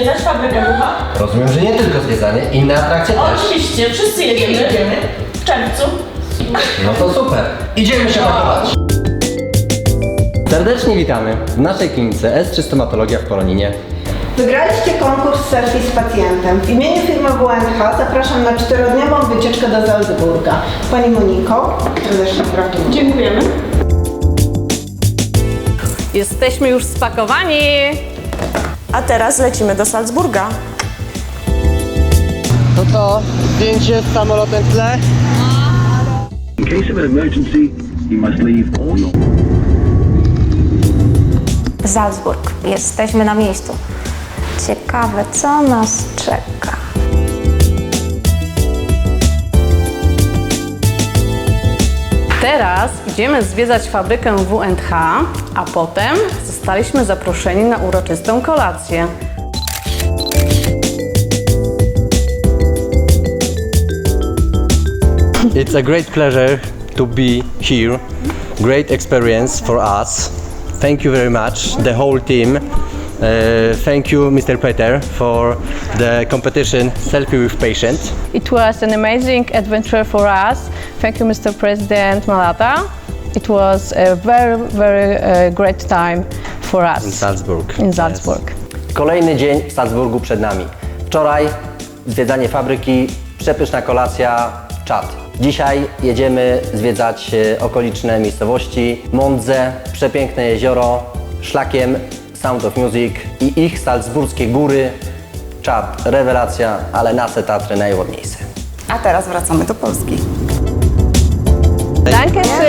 zwiedzać fabrykę ducha? Rozumiem, że nie tylko zwiedzanie, inne atrakcje też. Oczywiście, wszyscy jedziemy. Jedziemy. W czerwcu. No to super. Idziemy się pakować. Serdecznie witamy w naszej klinice S3 Stomatologia w Poloninie. Wygraliście konkurs selfie z pacjentem. W imieniu firmy WNH zapraszam na czterodniową wycieczkę do Salzburga. Pani Moniko, serdecznie gratuluję. Dziękujemy. Jesteśmy już spakowani. A teraz lecimy do Salzburga. To co? Zdjęcie z samolotem w tle? In case of an emergency, you must leave all your Salzburg. Jesteśmy na miejscu. Ciekawe, co nas czeka. Teraz idziemy zwiedzać fabrykę WNH, a potem zostaliśmy zaproszeni na uroczystą kolację. It's a great pleasure to be here. Great experience for us. Thank you very much, the whole team. Uh, thank you, Mr. Peter, for the competition Selfie with Patient. It was an amazing adventure for us. Thank you, Mr. President Malata. It was a very, very uh, great time for us In Salzburg. in Salzburg. Kolejny dzień w Salzburgu przed nami. Wczoraj zwiedzanie fabryki, przepyszna kolacja, czat. Dzisiaj jedziemy zwiedzać e, okoliczne miejscowości, Mondze, przepiękne jezioro, szlakiem Sound of Music i ich salzburskie góry. Czat, rewelacja, ale nasze Tatry najładniejsze. A teraz wracamy do Polski. Dziękuję.